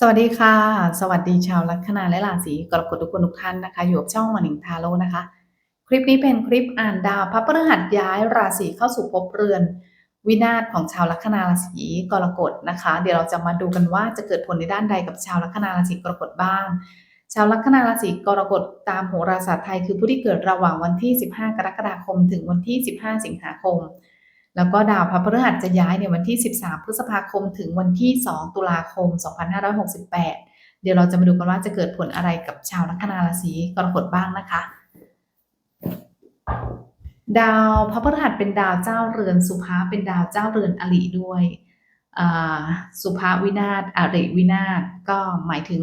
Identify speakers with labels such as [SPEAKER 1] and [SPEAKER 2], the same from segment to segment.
[SPEAKER 1] สวัสดีค่ะ สวัสดีชาวลัคนาและราศีกรกฎทุกคนทุกท่านนะคะ อยู่กับช่องมานิงทาโร่นะคะ คลิปนี้เป็นคลิปอ่านดาวพระพฤหัสย้ายราศีเข้าสู่ภพเรือน วินาศของชาวลัคนาราศีกรกฎนะคะ เดี๋ยวเราจะมาดูกันว่าจะเกิดผลในด้านใดกับชาวลัคนาราศีกรกฎบ้าง ชาวลัคนาราศีกรกฎตามโหราศาสตร์ไทยคือผู้ที่เกิดระหว่างวันที่ 15 กรกฎาคม ถึงวันที่ 15 สิงหาคม แล้วก็ดาวพระพฤหัสจะย้ายในวันที่ 13 พฤษภาคมถึงวันที่ 2 ตุลาคม 2568 เดี๋ยวเราจะมาดูกันว่าจะเกิดผลอะไรกับชาวลัคนาราศีกรกฎบ้างนะคะ ดาวพระพฤหัสเป็นดาวเจ้าเรือนสุภาเป็นดาวเจ้าเรือนอริด้วยอ่าสุภาวินาศอริวินาศก็หมายถึง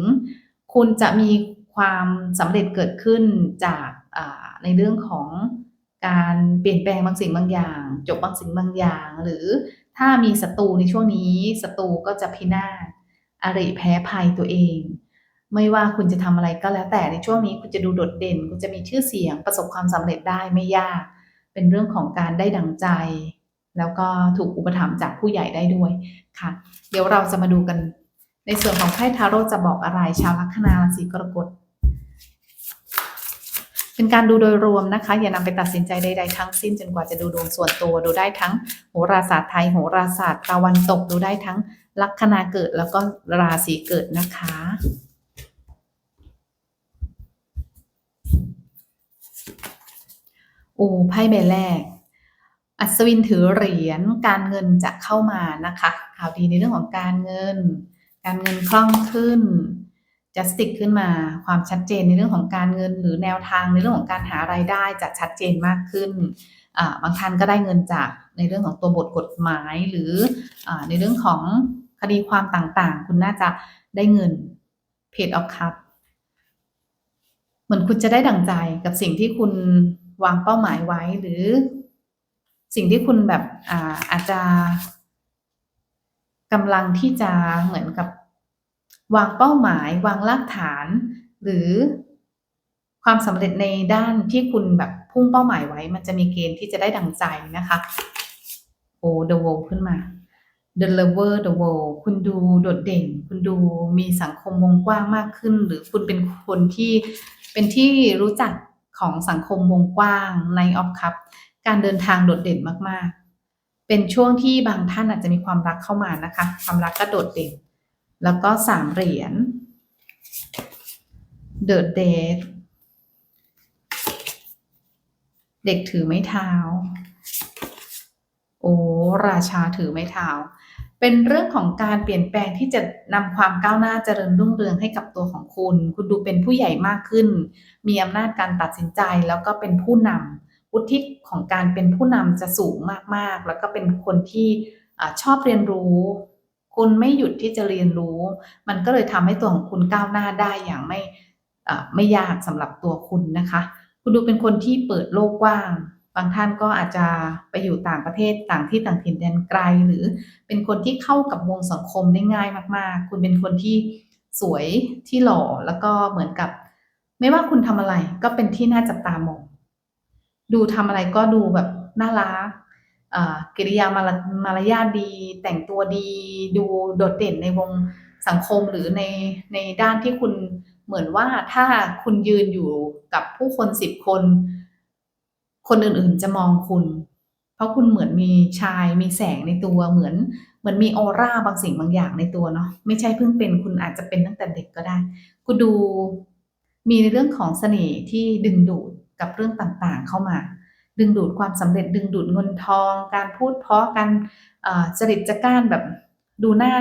[SPEAKER 1] คุณจะมีความสำเร็จเกิดขึ้นจากอ่าในเรื่องของ การเปลี่ยนแปลงบางสิ่งบางอย่าง จบบางสิ่งบางอย่าง หรือถ้ามีศัตรูในช่วงนี้ศัตรูก็จะพินาศอริแพ้ภัยตัวเอง ไม่ว่าคุณจะทำอะไรก็แล้วแต่ในช่วงนี้คุณจะดูโดดเด่น คุณจะมีชื่อเสียงประสบความสำเร็จได้ไม่ยาก เป็นเรื่องของการได้ดังใจ แล้วก็ถูกอุปถัมภ์จากผู้ใหญ่ได้ด้วยค่ะ เดี๋ยวเราจะมาดูกัน ในส่วนของไพ่ทาโร่จะบอกอะไรชาวลัคนาราศีกรกฎ เป็นการดูโดยรวมนะคะ อย่านำไปตัดสินใจใดๆทั้งสิ้นจนกว่าจะดูดวงส่วนตัวดูได้ทั้งโหราศาสตร์ไทยโหราศาสตร์ตะวันตกดูได้ทั้งลัคนาเกิดแล้วก็ราศีเกิดนะคะโอ้ไพ่ใบแรก อัศวินถือเหรียญการเงินจะเข้ามานะคะ ข่าวดีในเรื่องของการเงิน การเงินคล่องขึ้น จัสติกขึ้นมาความชัดเจนในเรื่องของการเงิน หรือแนวทางในเรื่องของการหารายได้จะชัดเจนมากขึ้นบางท่านก็ได้เงินจากในเรื่องของตัวบทกฎหมายหรืออในเรื่องของคดีความต่างๆ คุณน่าจะได้เงินเพจออฟคัพเหมือนคุณจะได้ดั่งใจกับสิ่งที่คุณวางเป้าหมายไว้หรือสิ่งที่คุณแบบอาอาจจะกำลังที่จะเหมือนกับ วางเป้าหมาย วางรากฐาน หรือความสำเร็จในด้านที่คุณแบบพุ่งเป้าหมายไว้ มันจะมีเกณฑ์ที่จะได้ดังใจนะคะโอ้ The World ขึ้นมา The Lover The World คุณดูโดดเด่น คุณดูมีสังคมวงกว้างมากขึ้น หรือคุณเป็นคนที่เป็นที่รู้จักของสังคมวงกว้างในออฟคัพการเดินทางโดดเด่นมากๆ เป็นช่วงที่บางท่านอาจจะมีความรักเข้ามานะคะ ความรักก็โดดเด่น แล้วก็สามเหรียญ The Dead เด็กถือไม้เท้า โอ้ ราชาถือไม้เท้า เป็นเรื่องของการเปลี่ยนแปลงที่จะนำความก้าวหน้าเจริญรุ่งเรืองให้กับตัวของคุณ คุณดูเป็นผู้ใหญ่มากขึ้น มีอำนาจการตัดสินใจแล้วก็เป็นผู้นำวุฒิของการเป็นผู้นำจะสูงมากๆ แล้วก็เป็นคนที่อชอบเรียนรู้ คุณไม่หยุดที่จะเรียนรู้ มันก็เลยทำให้ตัวของคุณก้าวหน้าได้อย่างไม่ไม่ยากสำหรับตัวคุณนะคะ คุณดูเป็นคนที่เปิดโลกกว้าง บางท่านก็อาจจะไปอยู่ต่างประเทศต่างที่ต่างถิ่นแดนไกล หรือเป็นคนที่เข้ากับวงสังคมได้ง่ายมาก ๆ คุณเป็นคนที่สวยที่หล่อแล้วก็เหมือนกับ ไม่ว่าคุณทำอะไรก็เป็นที่น่าจับตามอง ดูทำอะไรก็ดูแบบน่ารัก กิริยามารมารยาทดี แต่งตัวดีดูโดดเด่นในวงสังคมหรือในในด้านที่คุณเหมือนว่าถ้าคุณยืนอยู่กับผู้คนสิบคน คนอื่นๆจะมองคุณ เพราะคุณเหมือนมีชายมีแสงในตัวเหมือนเหมือนมีออร่าบางสิ่งบางอย่างในตัวเนาะไม่ใช่เพิ่งเป็นคุณอาจจะเป็นตั้งแต่เด็กก็ได้ คุณดูมีในเรื่องของเสน่ห์ที่ดึงดูดกับเรื่องต่างๆเข้ามา ดึงดูดความสำเร็จ ดึงดูดเงินทอง การพูดเพราะการเอ่อจริตจักร้านแบบดูน่า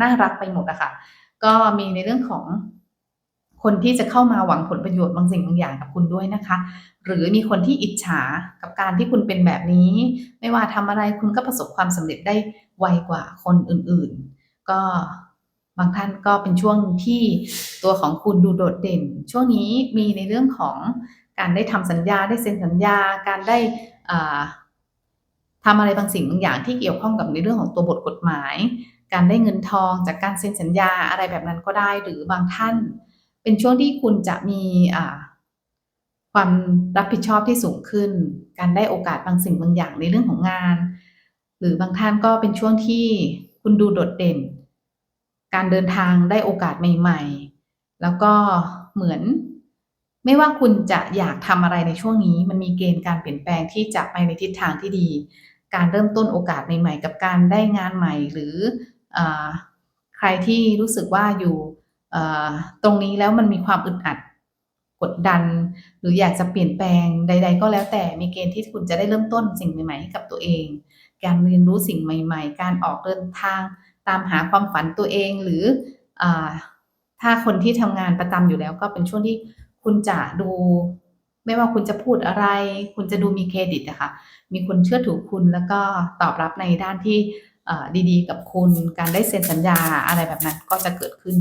[SPEAKER 1] น่ารักไปหมดอะค่ะ ก็มีในเรื่องของคนที่จะเข้ามาหวังผลประโยชน์บางสิ่งบางอย่างกับคุณด้วยนะคะ หรือมีคนที่อิจฉากับการที่คุณเป็นแบบนี้ ไม่ว่าทำอะไรคุณก็ประสบความสำเร็จได้ไวกว่าคนอื่นๆ ก็บางท่านก็เป็นช่วงที่ตัวของคุณดูโดดเด่น ช่วงนี้มีในเรื่องของ การได้ทำสัญญาได้เซ็นสัญญา การได้อ่าทำอะไรบางสิ่งบางอย่างที่เกี่ยวข้องกับในเรื่องของตัวบทกฎหมาย การได้เงินทองจากการเซ็นสัญญาอะไรแบบนั้นก็ได้ หรือบางท่าน เป็นช่วงที่คุณจะมีความรับผิดชอบที่สูงขึ้น การได้โอกาสบางสิ่งบางอย่างในเรื่องของงาน หรือบางท่านก็เป็นช่วงที่คุณดูโดดเด่น การเดินทางได้โอกาสใหม่ ๆ แล้วก็เหมือน ไม่ว่าคุณจะอยากทำอะไรในช่วงนี้ มันมีเกณฑ์การเปลี่ยนแปลงที่จะไปในทิศทางที่ดี การเริ่มต้นโอกาสใหม่ๆ กับการได้งานใหม่ หรืออใครที่รู้สึกว่าอยู่ตรงนี้แล้วมันมีความอึดอัดกดดัน หรืออยากจะเปลี่ยนแปลงใด ๆ ก็แล้วแต่มีเกณฑ์ที่คุณจะได้เริ่มต้นสิ่งใหม่ๆให้กับตัวเอง การเรียนรู้สิ่งใหม่ ๆ การออกเดินทางตามหาความฝันตัวเองหรืออถ้าคนที่ทำงานประจำอยู่แล้วก็เป็นช่วงที่ คุณจะดู ไม่ว่าคุณจะพูดอะไร คุณจะดูมีเครดิตอะคะ่ะมีคนเชื่อถือคุณแล้วก็ตอบรับในด้านที่ดีๆ กับคุณการได้เซ็นสัญญาอะไรแบบนั้นก็จะเกิดขึ้น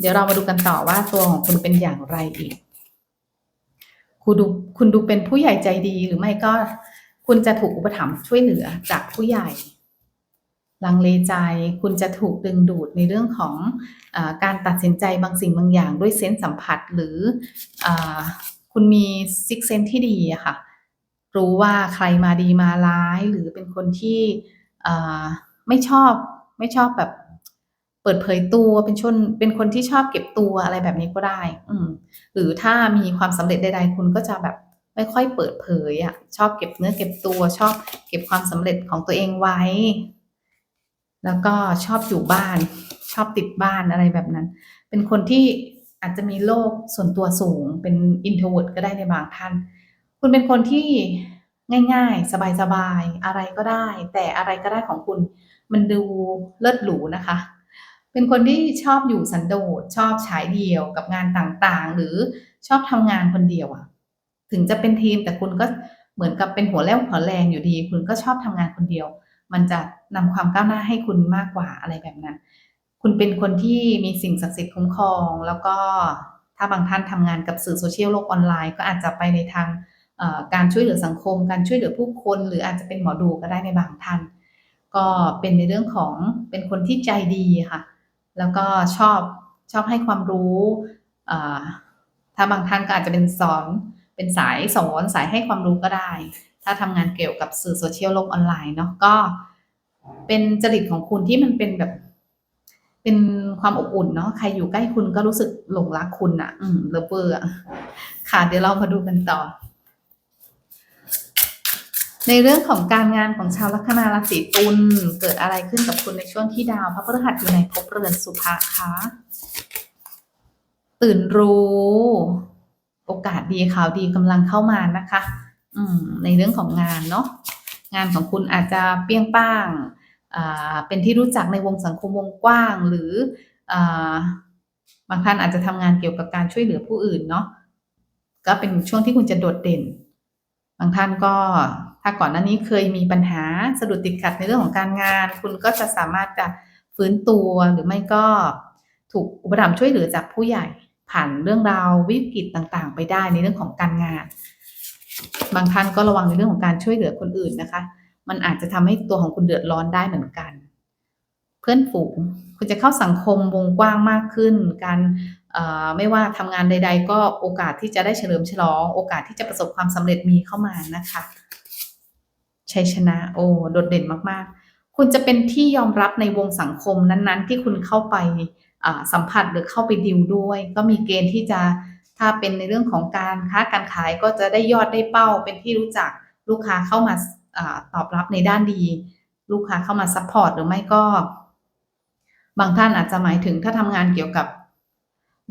[SPEAKER 1] เดี๋ยวเรามาดูกันต่อว่าตัวของคุณเป็นอย่างไรอีก คุณดูคุณดูเป็นผู้ใหญ่ใจดีหรือไม่ก็ คุณจะถูกอุปถัมภ์ช่วยเหลือจากผู้ใหญ่ ลังเลใจคุณจะถูกดึงดูดในเรื่องของอการตัดสินใจบางสิ่งบางอย่างด้วยเซนส์สัมผัสหรืออคุณมีซิกเซนที่ดีอะค่ะ รู้ว่าใครมาดีมาร้าย หรือเป็นคนที่ไม่ชอบไม่ชอบแบบเปิดเผยตัวเป็นชนเป็นคนที่ชอบเก็บตัวอะไรแบบนี้ก็ได้ อืหรือถ้ามีความสำเร็จใดๆ คุณก็จะแบบไม่ค่อยเปิดเผยอะชอบเก็บเนื้อเก็บตัวชอบเก็บความสำเร็จของตัวเองไว้ แล้วก็ชอบอยู่บ้าน ชอบติดบ้านอะไรแบบนั้น เป็นคนที่อาจจะมีโลกส่วนตัวสูง เป็นอินโทรเวิร์ดก็ได้ในบางท่าน คุณเป็นคนที่ง่ายๆ สบายๆ อะไรก็ได้ แต่อะไรก็ได้ของคุณ มันดูเลิศหรูนะคะ เป็นคนที่ชอบอยู่สันโดษ ชอบฉายเดี่ยวกับงานต่างๆ หรือชอบทำงานคนเดียวอะถึงจะเป็นทีมแต่คุณก็เหมือนกับเป็นหัวแร้วหัวแรงอยู่ดี คุณก็ชอบทำงานคนเดียว มันจะนำความก้าวหน้าให้คุณมากกว่าอะไรแบบนั้น คุณเป็นคนที่มีสิ่งศักดิ์สิทธิ์คุ้มครอง แล้วก็ถ้าบางท่านทำงานกับสื่อโซเชียลโลกออนไลน์ ก็อาจจะไปในทางการช่วยเหลือสังคม การช่วยเหลือผู้คน หรืออาจจะเป็นหมอดูก็ได้ในบางท่าน ก็เป็นในเรื่องของเป็นคนที่ใจดีค่ะ แล้วก็ชอบชอบให้ความรู้ถ้าบางท่านก็อาจจะเป็นสอนเป็นสายสอนสายให้ความรู้ก็ได้ ถ้าทำงานเกี่ยวกับสื่อโซเชียลโลกออนไลน์เนาะก็เป็นจริตของคุณที่มันเป็นแบบ เป็นความอบอุ่นเนาะใครอยู่ใกล้คุณก็รู้สึกหลงรักคุณอะอืมเลเวอร์อะค่ะเดี๋ยวเรามาดูกันต่อ ในเรื่องของการงานของชาวลัคนาราศีตุลเกิดอะไรขึ้นกับคุณในช่วงที่ดาวพระพฤหัสอยู่ในภพเรือนสุภาคะตื่นรู้ โอกาสดีข่าวดีกำลังเข้ามานะคะ อืมในเรื่องของงานเนาะงานของคุณอาจจะเปี้ยงป้างอ่าเป็นที่รู้จักในวงสังคมวงกว้าง หรืออ่าบางท่านอาจจะทำงานเกี่ยวกับการช่วยเหลือผู้อื่นเนาะก็เป็นช่วงที่คุณจะโดดเด่น บางท่านก็ถ้าก่อนหน้านี้เคยมีปัญหาสะดุดติดขัดในเรื่องของการงาน คุณก็จะสามารถจะฟื้นตัวหรือไม่ก็ถูกอุปถัมภ์ช่วยเหลือจากผู้ใหญ่ ผ่านเรื่องราววิกฤตต่างๆ ไปได้ในเรื่องของการงาน บางท่านก็ระวังในเรื่องของการช่วยเหลือคนอื่นนะคะ มันอาจจะทำให้ตัวของคุณเดือดร้อนได้เหมือนกัน เพื่อนฝูงคุณจะเข้าสังคมวงกว้างมากขึ้น การไม่ว่าทำงานใด ๆ ก็โอกาสที่จะได้เฉลิมฉลอง โอกาสที่จะประสบความสำเร็จมีเข้ามานะคะชัยชนะโอ้โดดเด่นมากๆ คุณจะเป็นที่ยอมรับในวงสังคมนั้นๆ ที่คุณเข้าไปสัมผัสหรือเข้าไปดิวด้วย ก็มีเกณฑ์ที่จะ ถ้าเป็นในเรื่องของการค้าการขายก็จะได้ยอดได้เป้า เป็นที่รู้จักลูกค้าเข้ามาอตอบรับในด้านดี ลูกค้าเข้ามาซัพพอร์ตหรือไม่ก็ บางท่านอาจจะหมายถึงถ้าทำงานเกี่ยวกับ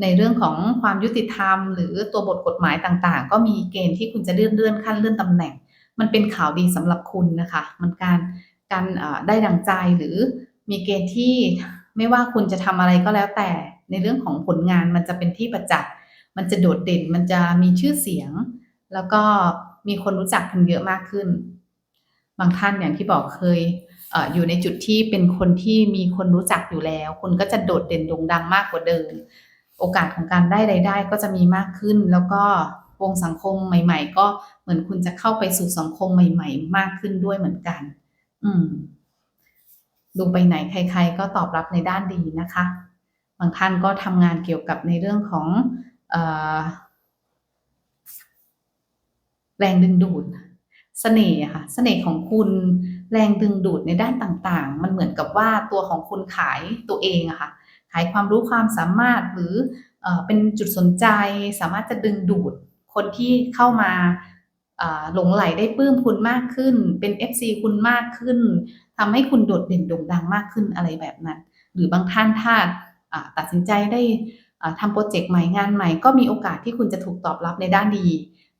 [SPEAKER 1] ในเรื่องของความยุติธรรม หรือตัวบทกฎหมายต่างๆ ก็มีเกณฑ์ที่คุณจะเลื่อนเลื่อนขั้นเลื่อนตำแหน่ง มันเป็นข่าวดีสำหรับคุณนะคะ มันการการได้ดังใจหรือมีเกณฑ์ที่ไม่ว่าคุณจะทำอะไรก็แล้วแต่ ในเรื่องของผลงานมันจะเป็นที่ประจักษ์ มันจะโดดเด่นมันจะมีชื่อเสียง แล้วก็มีคนรู้จักคุณเยอะมากขึ้น บางท่านอย่างที่บอกเคยออยู่ในจุดที่เป็นคนที่มีคนรู้จักอยู่แล้ว คุณก็จะโดดเด่นโด่งดังมากกว่าเดิม โอกาสของการได้รายได้ก็จะมีมากขึ้น แล้วก็วงสังคมใหม่ ๆ ก็เหมือนคุณจะเข้าไปสู่สังคมใหม่ ๆ มากขึ้นด้วยเหมือนกัน อืม ดูไปไหนใคร ๆ ก็ตอบรับในด้านดีนะคะ บางท่านก็ทำงานเกี่ยวกับในเรื่องของ แรงดึงดูดเสน่ห์ค่ะเสน่ห์ของคุณแรงดึงดูดในด้านต่างๆ มันเหมือนกับว่าตัวของคุณขายตัวเองอะค่ะขายความรู้ความสามารถหรือเอเป็นจุดสนใจสามารถจะดึงดูดคนที่เข้ามาหลงไหลได้ปลื้มคุณมากขึ้น เป็น FC คุณมากขึ้นทำให้คุณโดดเด่นโด่งดังมากขึ้นอะไรแบบนั้น หรือบางท่านถ้าตัดสินใจได้ ทำโปรเจกต์ใหม่งานใหม่ ก็มีโอกาสที่คุณจะถูกตอบรับในด้านดี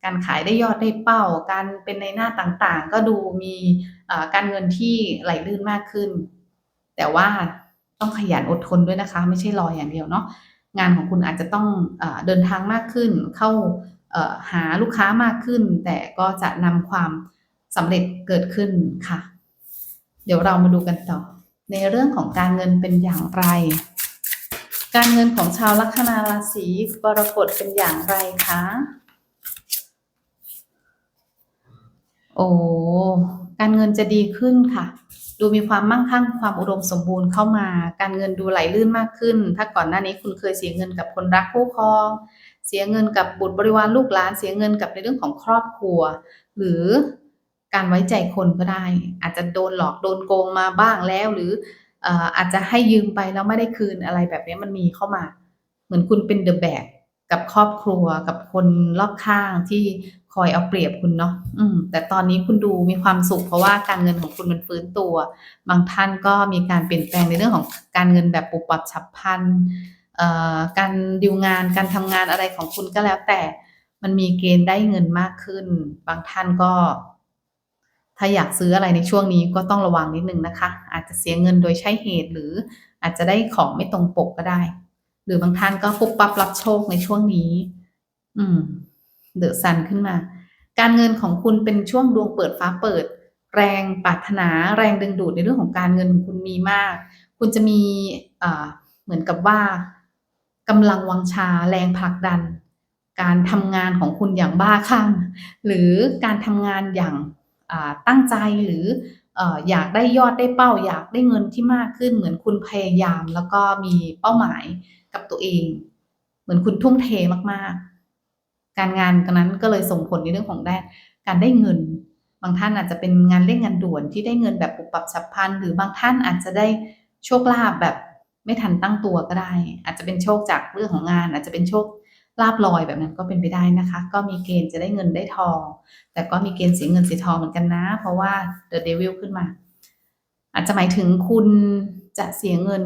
[SPEAKER 1] การขายได้ยอดได้เป้า การเป็นในหน้าต่างๆ ก็ดูมีการเงินที่ไหลลื่นมากขึ้น แต่ว่าต้องขยันอดทนด้วยนะคะ ไม่ใช่รออย่างเดียวเนาะงานของคุณอาจจะต้องอเดินทางมากขึ้น เข้าหาลูกค้ามากขึ้น แต่ก็จะนำความสำเร็จเกิดขึ้นค่ะ เดี๋ยวเรามาดูกันต่อ ในเรื่องของการเงินเป็นอย่างไร การเงินของชาวลัคนาราศีกรกฎเป็นอย่างไรคะ โอ้การเงินจะดีขึ้นค่ะ ดูมีความมั่งคั่งความอุดมสมบูรณ์เข้ามา การเงินดูไหลลื่นมากขึ้น ถ้าก่อนหน้านี้คุณเคยเสียเงินกับคนรักคู่ครอง เสียเงินกับบุตรบริวารลูกหลาน เสียเงินกับในเรื่องของครอบครัว หรือการไว้ใจคนก็ได้ อาจจะโดนหลอกโดนโกงมาบ้างแล้วหรือ อาจจะให้ยืมไปแล้วไม่ได้คืนอะไรแบบนี้มันมีเข้ามา เหมือนคุณเป็นเดอะแบกกับครอบครัวกับคนรอบข้างที่คอยเอาเปรียบคุณเนาะอืม แต่ตอนนี้คุณดูมีความสุข เพราะว่าการเงินของคุณมันฟื้นตัว บางท่านก็มีการเปลี่ยนแปลงในเรื่องของการเงินแบบปุบปับฉับพลันการดิวงานการทำงานอะไรของคุณก็แล้วแต่ มันมีเกณฑ์ได้เงินมากขึ้น บางท่านก็ ถ้าอยากซื้ออะไรในช่วงนี้ก็ต้องระวังนิดนึงนะคะ อาจจะเสียเงินโดยใช่เหตุ หรืออาจจะได้ของไม่ตรงปกก็ได้ หรือบางท่านก็ปุ๊บปั๊บรับโชคในช่วงนี้ อืม เดือะซันขึ้นมา การเงินของคุณเป็นช่วงดวงเปิดฟ้าเปิด แรงปรารถนาแรงดึงดูดในเรื่องของการเงินคุณมีมาก คุณจะมีอ่าเหมือนกับว่ากำลังวังชาแรงผลักดัน การทำงานของคุณอย่างบ้าคลั่งหรือการทำงานอย่าง ตั้งใจหรือเอ่ออยากได้ยอดได้เป้า อยากได้เงินที่มากขึ้น เหมือนคุณพยายาม แล้วก็มีเป้าหมายกับตัวเอง เหมือนคุณทุ่มเทมากๆ การงานกันนั้นก็เลยส่งผลในเรื่องของได้การได้เงิน บางท่านอาจจะเป็นงานเร่งงานด่วนที่ได้เงินแบบปุบปับฉับพลันหรือบางท่านอาจจะได้โชคลาภแบบไม่ทันตั้งตัวก็ได้ อาจจะเป็นโชคจากเรื่องของงาน อาจจะเป็นโชค ลาบลอยแบบนั้นก็เป็นไปได้นะคะ ก็มีเกณฑ์จะได้เงินได้ทอง แต่ก็มีเกณฑ์เสียเงินเสียทองเหมือนกันนะ เพราะว่า The Devil ขึ้นมา อาจจะหมายถึงคุณจะเสียเงิน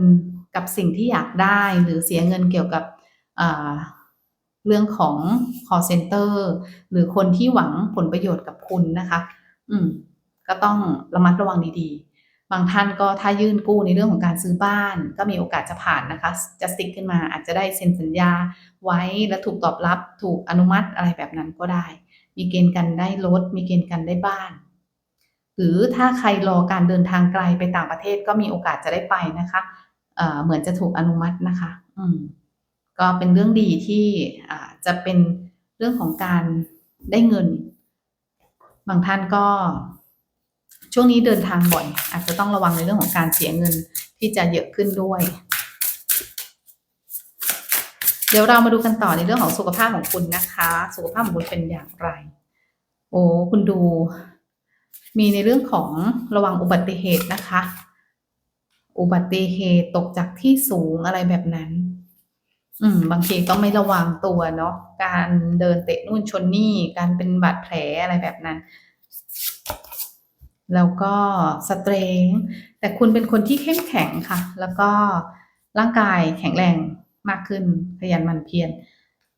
[SPEAKER 1] กับสิ่งที่อยากได้ หรือเสียเงินเกี่ยวกับเรื่องของ call center หรือคนที่หวังผลประโยชน์กับคุณนะคะ อืม ก็ต้องระมัดระวังดีๆ บางท่านก็ถ้ายื่นกู้ในเรื่องของการซื้อบ้าน ก็มีโอกาสจะผ่านนะคะจะสติ๊กขึ้นมาอาจจะได้เซ็นสัญญาไว้และถูกตอบรับถูกอนุมัติอะไรแบบนั้นก็ได้ มีเกณฑ์กันได้รถมีเกณฑ์กันได้บ้าน หรือถ้าใครรอการเดินทางไกลไปต่างประเทศก็มีโอกาสจะได้ไปนะคะเเหมือนจะถูกอนุมัตินะคะ อืมก็เป็นเรื่องดีที่จะเป็นเรื่องของการได้เงิน บางท่านก็ ช่วงนี้เดินทางบ่อย อาจจะต้องระวังในเรื่องของการเสียเงินที่จะเยอะขึ้นด้วย เดี๋ยวเรามาดูกันต่อในเรื่องของสุขภาพของคุณนะคะ สุขภาพของคุณเป็นอย่างไร โอ้คุณดู มีในเรื่องของระวังอุบัติเหตุนะคะ อุบัติเหตุตกจากที่สูงอะไรแบบนั้น อืม บางทีต้องไม่ระวังตัวเนาะการเดินเตะนู่นชนนี่ การเป็นบาดแผลอะไรแบบนั้น แล้วก็สเตรงแต่คุณเป็นคนที่เข้มแข็งค่ะ แล้วก็ร่างกายแข็งแรงมากขึ้นขยันหมั่นเพียร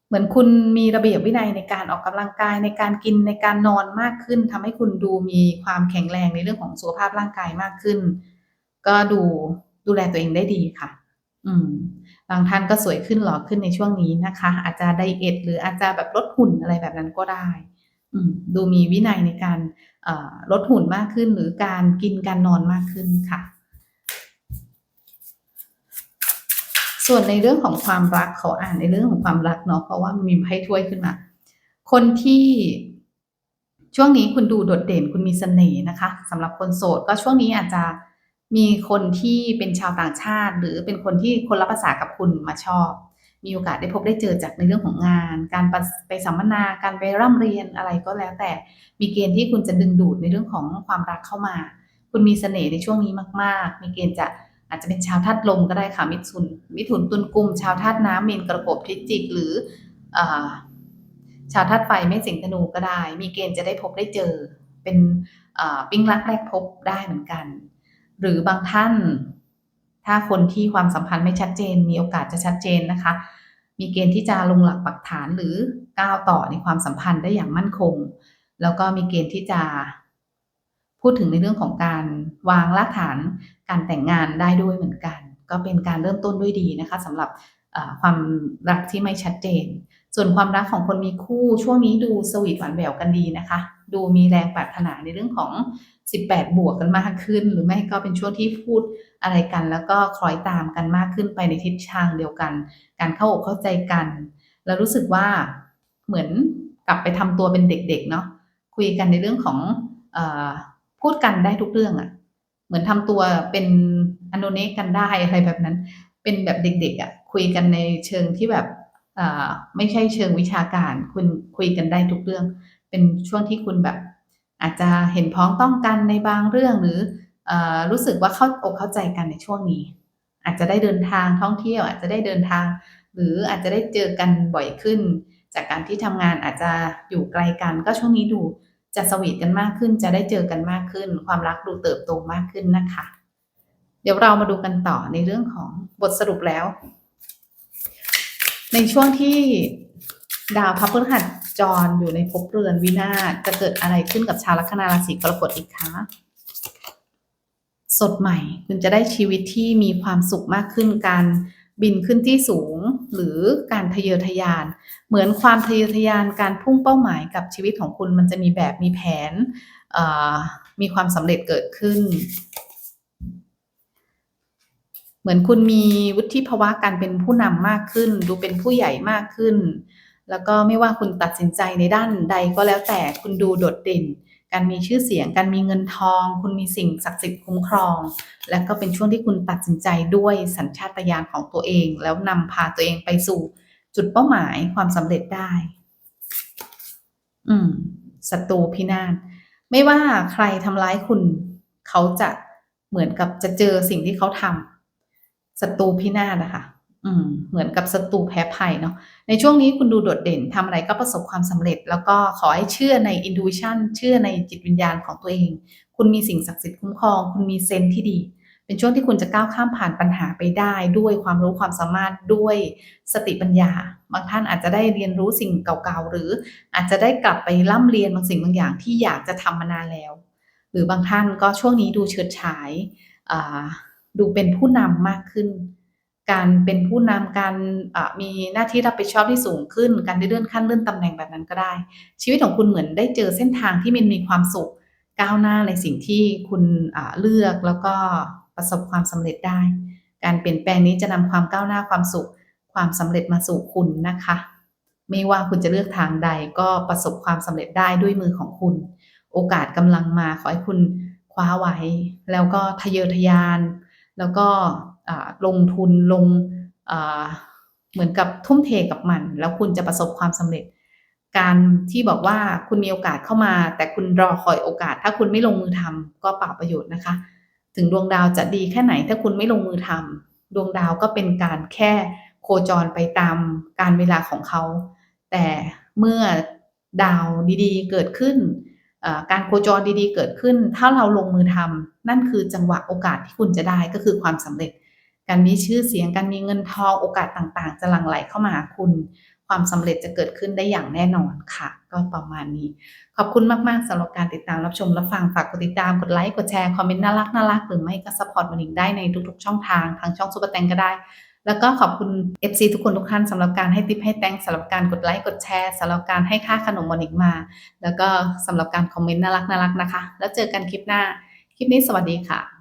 [SPEAKER 1] เหมือนคุณมีระเบียบวินัยในการออกกำลังกายในการกินในการนอนมากขึ้นทำให้คุณดูมีความแข็งแรงในเรื่องของสุขภาพร่างกายมากขึ้น ก็ดูดูแลตัวเองได้ดีค่ะ อืมบางท่านก็สวยขึ้นหล่อขึ้นในช่วงนี้นะคะ อาจจะไดเอทหรืออาจจะแบบลดหุ่นอะไรแบบนั้นก็ได้ อืมดูมีวินัยในการ ลดหุ่นมากขึ้นหรือการกินการนอนมากขึ้นค่ะ ส่วนในเรื่องของความรักขออ่านในเรื่องของความรักเนาะเพราะว่ามันมีไพ่ถ้วยขึ้นมา คนที่ช่วงนี้คุณดูโดดเด่นคุณมีเสน่ห์นะคะสำหรับคนโสดก็ช่วงนี้อาจจะมีคนที่เป็นชาวต่างชาติ หรือเป็นคนที่คนรับภาษากับคุณมาชอบ มีโอกาสได้พบได้เจอจากในเรื่องของงาน การไปสัมมนา การไปร่ำเรียนอะไรก็แล้ว แต่ มีเกณฑ์ที่คุณจะดึงดูดในเรื่องของความรักเข้ามา คุณมีเสน่ห์ในช่วงนี้มาก ๆ มีเกณฑ์จะอาจจะเป็นชาวธาตุลมก็ได้ค่ะ มิถุน มิถุนตุลกุม ชาวธาตุน้ำมีนกระกบพิจิก หรืออชาวธาตุไฟเมษสิงห์ธนูก็ได้ มีเกณฑ์จะได้พบได้เจอ เป็นปิ้งรักแรกพบได้เหมือนกัน หรือบางท่าน ถ้าคนที่ความสัมพันธ์ไม่ชัดเจน มีโอกาสจะชัดเจนนะคะ มีเกณฑ์ที่จะลงหลักปักฐานหรือก้าวต่อในความสัมพันธ์ได้อย่างมั่นคง แล้วก็มีเกณฑ์ที่จะพูดถึงในเรื่องของการวางรากฐานการแต่งงานได้ด้วยเหมือนกัน ก็เป็นการเริ่มต้นด้วยดีนะคะสำหรับความรักที่ไม่ชัดเจน ส่วนความรักของคนมีคู่ช่วงนี้ดูสวีทหวานแหววกันดีนะคะ ดูมีแรงปรารถนาในเรื่องของ 18 บวกกันมากขึ้น หรือไม่ก็เป็นช่วงที่พูดอะไรกัน แล้วก็คล้อยตามกันมากขึ้นไปในทิศทางเดียวกัน การเข้าอกเข้าใจกัน แล้วรู้สึกว่าเหมือนกลับไปทำตัวเป็นเด็กๆเนาะคุยกันในเรื่องของอพูดกันได้ทุกเรื่องอะ่ะ เหมือนทำตัวเป็นอนุเนกกันได้อะไรแบบนั้น เป็นแบบเด็กๆอะ่ะคุยกันในเชิงที่แบบไม่ใช่เชิงวิชาการ คุณคุยกันได้ทุกเรื่อง เป็นช่วงที่คุณแบบ อาจจะเห็นพ้องต้องกันในบางเรื่องหรืออรู้สึกว่าเข้าอกเข้าใจกันในช่วงนี้ อาจจะได้เดินทางท่องเที่ยว อาจจะได้เดินทาง หรืออาจจะได้เจอกันบ่อยขึ้น จากการที่ทำงานอาจจะอยู่ไกลกัน ก็ช่วงนี้ดูจะสวีทกันมากขึ้น จะได้เจอกันมากขึ้น ความรักดูเติบโตมากขึ้นนะคะ เดี๋ยวเรามาดูกันต่อในเรื่องของบทสรุปแล้ว ในช่วงที่ดาวพระพฤหัส จรอยู่ในภพเรือนวินาศจะเกิดอะไรขึ้นกับชาวลัคนาราศีกรกฎอีกคะสดใหม่ คุณจะได้ชีวิตที่มีความสุขมากขึ้นการบินขึ้นที่สูงหรือการทะเยอทะยาน เหมือนความทะเยอทะยานการพุ่งเป้าหมายกับชีวิตของคุณมันจะมีแบบมีแผนมีความสำเร็จเกิดขึ้น เหมือนคุณมีวุฒิภาวะการเป็นผู้นำมากขึ้น ดูเป็นผู้ใหญ่มากขึ้น แล้วก็ไม่ว่าคุณตัดสินใจในด้านใดก็แล้วแต่คุณดูโดดเด่น การมีชื่อเสียง การมีเงินทอง คุณมีสิ่งศักดิ์สิทธิ์คุ้มครอง และก็เป็นช่วงที่คุณตัดสินใจด้วยสัญชาตญาณของตัวเอง แล้วนำพาตัวเองไปสู่จุดเป้าหมายความสำเร็จได้ อืมศัตรูพินาศไม่ว่าใครทำร้ายคุณ เขาจะเหมือนกับจะเจอสิ่งที่เขาทำศัตรูพินาศนะคะ อืมเหมือนกับศัตรูแพ้ภัยเนาะในช่วงนี้คุณดูโดดเด่นทำอะไรก็ประสบความสำเร็จ แล้วก็ขอให้เชื่อในอินทูวิชันเชื่อในจิตวิญญาณของตัวเอง คุณมีสิ่งศักดิ์สิทธิ์คุ้มครอง คุณมีเซนที่ดี เป็นช่วงที่คุณจะก้าวข้ามผ่านปัญหาไปได้ ด้วยความรู้ความสามารถด้วยสติปัญญา บางท่านอาจจะได้เรียนรู้สิ่งเก่าๆหรืออาจจะได้กลับไปร่ำเรียนบางสิ่งบางอย่างที่อยากจะทำมานานแล้ว หรือบางท่านก็ช่วงนี้ดูเฉิดฉายดูเป็นผู้นำมากขึ้น การเป็นผู้นำการมีหน้าที่รับผิดชอบที่สูงขึ้น การได้เลื่อนขั้นเลื่อนตำแหน่งแบบนั้นก็ได้ ชีวิตของคุณเหมือนได้เจอเส้นทางที่มันมีความสุขก้าวหน้าในสิ่งที่คุณเลือกแล้วก็ประสบความสำเร็จได้ การเปลี่ยนแปลงนี้จะนำความก้าวหน้าความสุข ความสำเร็จมาสู่คุณนะคะ ไม่ว่าคุณจะเลือกทางใดก็ประสบความสำเร็จได้ด้วยมือของคุณ โอกาสกำลังมาขอให้คุณคว้าไว้ แล้วก็ทะเยอทะยาน แล้วก็ ลงทุนลงเหมือนกับทุ่มเทกับมัน แล้วคุณจะประสบความสำเร็จ การที่บอกว่าคุณมีโอกาสเข้ามา แต่คุณรอคอยโอกาส ถ้าคุณไม่ลงมือทำก็เปล่าประโยชน์นะคะ ถึงดวงดาวจะดีแค่ไหน ถ้าคุณไม่ลงมือทำดวงดาวก็เป็นการแค่โคจรไปตามการเวลาของเขา แต่เมื่อดาวดีๆ เกิดขึ้นการโคจรดีๆ เกิดขึ้น ถ้าเราลงมือทำนั่นคือจังหวะโอกาสที่คุณจะได้ก็คือความสำเร็จ การมีชื่อเสียงการมีเงินทองโอกาสต่างๆ จะหลั่งไหลเข้ามาหาคุณ ความสำเร็จจะเกิดขึ้นได้อย่างแน่นอนค่ะ ก็ประมาณนี้ ขอบคุณมากๆสำหรับการติดตามรับชมรับฟังฝากกดติดตามกดไลค์กดแชร์คอมเมนต์น่ารักน่ารักหรือไม่ก็ซัพพอร์ตมันอีกได้ในทุกๆ ช่องทางทางช่องซูเปอร์แตงก็ได้ แล้วก็ขอบคุณ FC ทุกคนทุกท่านสำหรับการให้ติปให้แตงสำหรับการกดไลค์กดแชร์สำหรับการให้ค่าขนมมอนิกมา แล้วก็สำหรับการคอมเมนต์น่ารักน่ารักนะคะ แล้วเจอกันคลิปหน้าคลิปนี้สวัสดีค่ะ